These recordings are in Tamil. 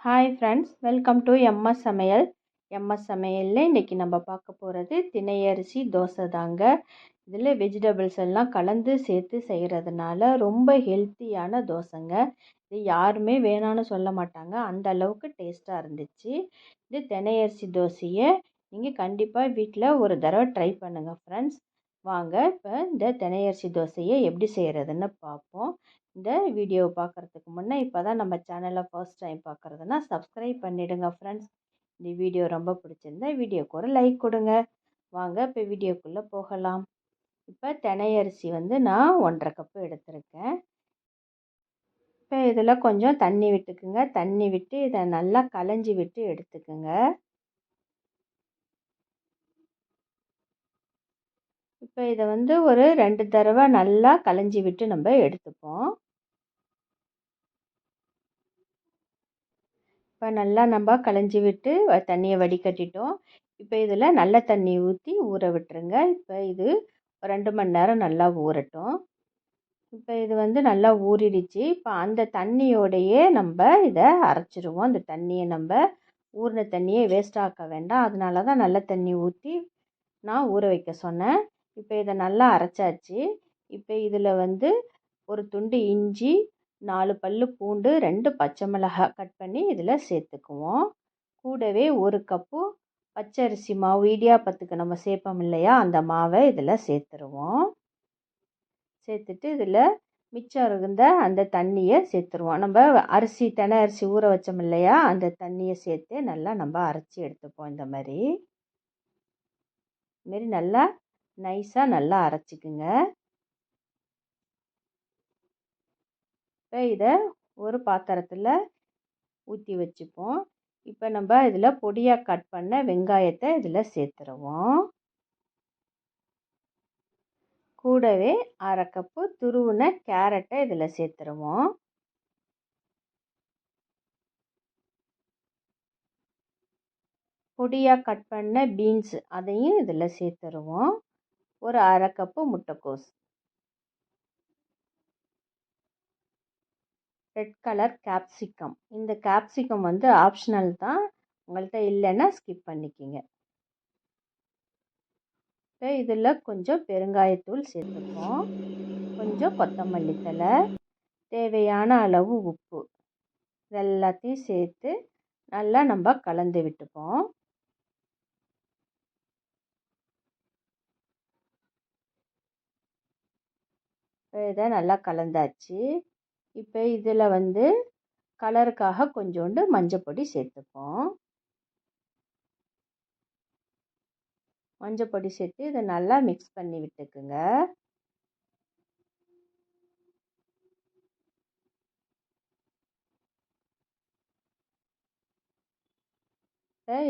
Hi friends welcome to MS சமையல் எம்எஸ் சமையலில் இன்றைக்கி நம்ம பார்க்க போகிறது திணையரிசி தோசை தாங்க. இதில் வெஜிடபிள்ஸ் எல்லாம் கலந்து சேர்த்து செய்கிறதுனால ரொம்ப ஹெல்த்தியான தோசைங்க. இது யாருமே வேணான்னு சொல்ல மாட்டாங்க. அந்த அளவுக்கு டேஸ்ட்டாக இருந்துச்சு. இது திணையரிசி தோசையை நீங்கள் கண்டிப்பாக வீட்டில் ஒரு தடவை ட்ரை பண்ணுங்கள் ஃப்ரெண்ட்ஸ் வாங்க இப்போ இந்த திணையரிசி தோசையை எப்படி செய்கிறதுன்னு பார்ப்போம். இந்த வீடியோவை பார்க்குறதுக்கு முன்னே இப்போ தான் நம்ம சேனலை ஃபர்ஸ்ட் டைம் பார்க்குறதுனா சப்ஸ்கிரைப் பண்ணிவிடுங்க ஃப்ரெண்ட்ஸ் இந்த வீடியோ ரொம்ப பிடிச்சிருந்தா வீடியோக்கு ஒரு லைக் கொடுங்க. வாங்க இப்போ வீடியோக்குள்ளே போகலாம். இப்போ தினையரிசி வந்து நான் ஒன்றரை கப்பு எடுத்திருக்கேன். இப்போ இதில் கொஞ்சம் தண்ணி விட்டுக்குங்க. தண்ணி விட்டு இதை நல்லா களைஞ்சி விட்டு எடுத்துக்குங்க. இப்போ இதை வந்து ஒரு ரெண்டு தடவை நல்லா களைஞ்சி விட்டு நம்ம எடுத்துப்போம். இப்போ நல்லா நம்ம களைஞ்சி விட்டு தண்ணியை வடிகட்டிட்டோம். இப்போ இதில் நல்ல தண்ணி ஊற்றி ஊற விட்டுருங்க. இப்போ இது ரெண்டு மணி நேரம் நல்லா ஊறட்டும். இப்போ இது வந்து நல்லா ஊறிடுச்சு. இப்போ அந்த தண்ணியோடையே நம்ம இதை அரைச்சிடுவோம் அந்த தண்ணியை நம்ம ஊறின தண்ணியை வேஸ்ட் ஆக்க வேண்டாம். அதனால தான் நல்ல தண்ணி ஊற்றி நான் ஊற வைக்க சொன்னேன். இப்போ இதை நல்லா அரைச்சாச்சு. இப்போ இதில் வந்து ஒரு துண்டு இஞ்சி நாலு பல் பூண்டு ரெண்டு பச்சை மிளகாய் கட் பண்ணி இதில் சேர்த்துக்குவோம். கூடவே ஒரு கப்பு பச்சரிசி மாவு இடியாப்பத்துக்கு நம்ம சேர்ப்போம் இல்லையா அந்த மாவை இதில் சேர்த்துருவோம். சேர்த்துட்டு இதில் மிச்சம் இருந்த அந்த தண்ணியை சேர்த்துருவோம். நம்ம அரிசி தெனை அரிசி ஊற வச்சோம் இல்லையா அந்த தண்ணியை சேர்த்து நல்லா நம்ம அரைச்சி எடுத்துப்போம் இந்த மாதிரி. இதுமாரி நல்லா நைஸாக நல்லா அரைச்சிக்குங்க. இப்போ இதை ஒரு பாத்திரத்தில் ஊற்றி வச்சுப்போம். இப்போ நம்ம இதில் பொடியாக கட் பண்ண வெங்காயத்தை இதில் சேர்த்துருவோம். கூடவே அரை கப்பு துருவின கேரட்டை இதில் சேர்த்துருவோம். பொடியாக கட் பண்ண பீன்ஸ் அதையும் இதில் சேர்த்துருவோம். ஒரு அரை கப்பு முட்டைக்கோஸ். Red colour capsicum. இந்த கேப்சிகம் வந்து ஆப்ஷனல் தான். உங்கள்கிட்ட இல்லைன்னா ஸ்கிப் பண்ணிக்கிங்க. இப்போ இதில் கொஞ்சம் பெருங்காயத்தூள் சேர்த்துப்போம் கொஞ்சம் கொத்தமல்லி தலை தேவையான அளவு உப்பு. இதெல்லாத்தையும் சேர்த்து நல்லா நம்ம கலந்து விட்டுப்போம் இதை நல்லா கலந்தாச்சு. இப்போ இதில் வந்து கலருக்காக கொஞ்சோண்டு மஞ்சப்பொடி சேர்த்துப்போம். மஞ்சப்பொடி சேர்த்து இதை நல்லா மிக்ஸ் பண்ணி விட்டுக்குங்க.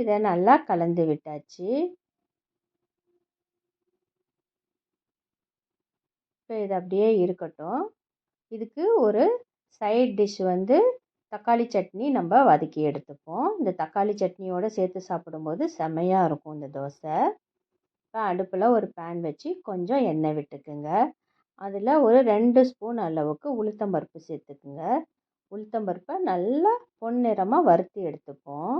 இதை நல்லா கலந்து விட்டாச்சு. இப்போ இது அப்படியே இருக்கட்டும். இதுக்கு ஒரு சைட் டிஷ் வந்து தக்காளி சட்னி நம்ம வதக்கி எடுத்துப்போம். இந்த தக்காளி சட்னியோடு சேர்த்து சாப்பிடும்போது செமையாக இருக்கும் இந்த தோசை. இப்போ அடுப்பில் ஒரு பேன் வச்சு கொஞ்சம் எண்ணெய் விட்டுக்குங்க. அதில் ஒரு ரெண்டு ஸ்பூன் அளவுக்கு உளுத்தம்பருப்பு சேர்த்துக்குங்க. உளுத்தம்பருப்பை நல்லா பொன்னிறமாக வறுத்து எடுத்துப்போம்.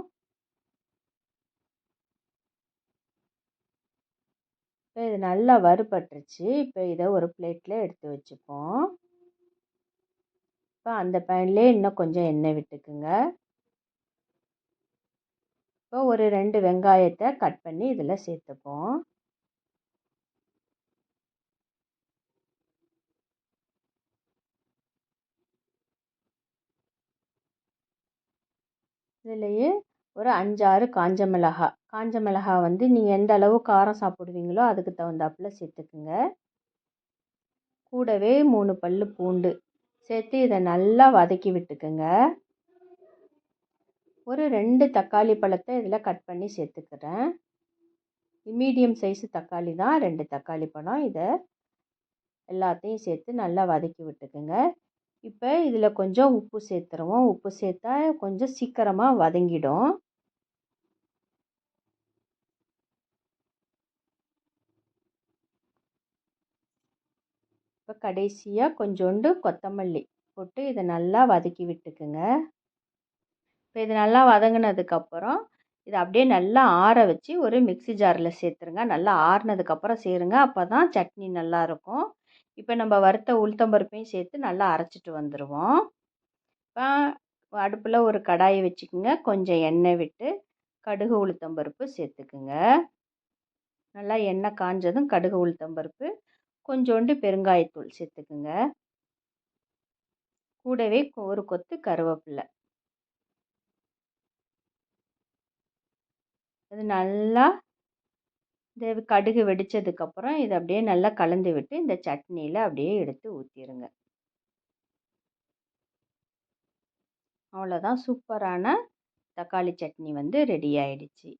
இப்போ இது நல்லா வறுபட்டுருச்சு. இப்போ இதை ஒரு பிளேட்டில் எடுத்து வச்சுப்போம். இப்போ அந்த பேன்லேயே இன்னும் கொஞ்சம் எண்ணெய் விட்டுக்குங்க. இப்போ ஒரு ரெண்டு வெங்காயத்தை கட் பண்ணி இதில் சேர்த்துப்போம். இதுலேயே ஒரு அஞ்சாறு காஞ்ச மிளகா. காஞ்ச மிளகா வந்து நீங்கள் எந்த அளவு காரம் சாப்பிடுவீங்களோ அதுக்கு தகுந்தாப்பில் சேர்த்துக்குங்க. கூடவே மூணு பல் பூண்டு. சேர்த்து இதை நல்லா வதக்கி விட்டுக்குங்க. ஒரு ரெண்டு தக்காளி பழத்தை இதில் கட் பண்ணி சேர்த்துக்கிறேன். மீடியம் சைஸு தக்காளி தான். ரெண்டு தக்காளி பழம் இதை எல்லாத்தையும் சேர்த்து நல்லா வதக்கி விட்டுக்குங்க. இப்போ இதில் கொஞ்சம் உப்பு சேர்த்துருவோம். உப்பு சேர்த்தா கொஞ்சம் சீக்கிரமாக வதங்கிடும். இப்போ கடைசியாக கொஞ்சோண்டு கொத்தமல்லி போட்டு இதை நல்லா வதக்கி விட்டுக்குங்க. இப்போ இது நல்லா வதங்கினதுக்கப்புறம் இதை அப்படியே நல்லா ஆற வச்சு ஒரு மிக்ஸி ஜாரில் சேர்த்துருங்க. நல்லா ஆறினதுக்கப்புறம் சேருங்க. அப்போ தான் சட்னி நல்லாயிருக்கும் இப்போ நம்ம வறுத்த உளுத்தம்பருப்பையும் சேர்த்து நல்லா அரைச்சிட்டு வந்துடுவோம் இப்போ அடுப்பில் ஒரு கடாயை வச்சுக்கோங்க. கொஞ்சம் எண்ணெய் விட்டு கடுகு உளுத்தம்பருப்பு சேர்த்துக்குங்க. நல்லா எண்ணெய் காஞ்சதும் கடுகு உளுத்தம்பருப்பு கொஞ்சோண்டு பெருங்காயத்தூள் சேர்த்துக்குங்க. கூடவே ஒரு கொத்து கருவேப்பிலை அது நல்லா இந்த கடுகு வெடித்ததுக்கப்புறம் இதை அப்படியே நல்லா கலந்து விட்டு இந்த சட்னியில் அப்படியே எடுத்து ஊற்றிடுங்க அவ்வளோதான் சூப்பரான தக்காளி சட்னி வந்து ரெடி ஆயிடுச்சு.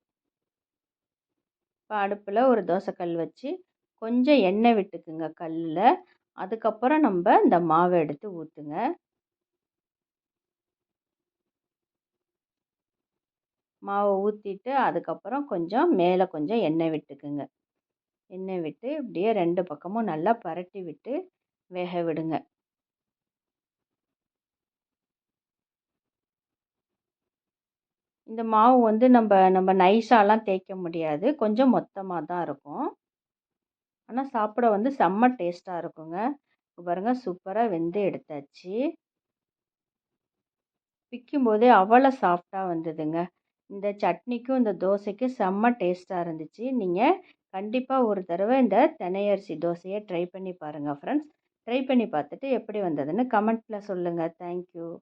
இப்போ அடுப்பில் ஒரு தோசைக்கல் வச்சு கொஞ்சம் எண்ணெய் விட்டுக்குங்க கல்லில். அதுக்கப்புறம் நம்ம இந்த மாவை எடுத்து ஊற்றுங்க மாவை ஊற்றிட்டு அதுக்கப்புறம் கொஞ்சம் மேலே கொஞ்சம் எண்ணெய் விட்டுக்குங்க. எண்ணெய் விட்டு இப்படியே ரெண்டு பக்கமும் நல்லா பரட்டி விட்டு வேக விடுங்க. இந்த மாவு வந்து நம்ம நம்ம நைஸாலாம் தேய்க்க முடியாது. கொஞ்சம் மொத்தமாக தான் இருக்கும். ஆனால் சாப்பிட வந்து செம்ம டேஸ்ட்டாக இருக்குங்க. பாருங்கள் சூப்பராக வெந்து எடுத்தாச்சு. பிக்கும்போதே அவ்வளோ சாஃப்டாக வந்ததுங்க. இந்த சட்னிக்கும் இந்த தோசைக்கும் செம்ம டேஸ்ட்டாக இருந்துச்சு. நீங்கள் கண்டிப்பாக ஒரு தடவை இந்த தெனையரிசி தோசையை ட்ரை பண்ணி பாருங்கள் ஃப்ரெண்ட்ஸ். ட்ரை பண்ணி பார்த்துட்டு எப்படி வந்ததுன்னு கமெண்ட்டில் சொல்லுங்கள் தேங்க்யூ.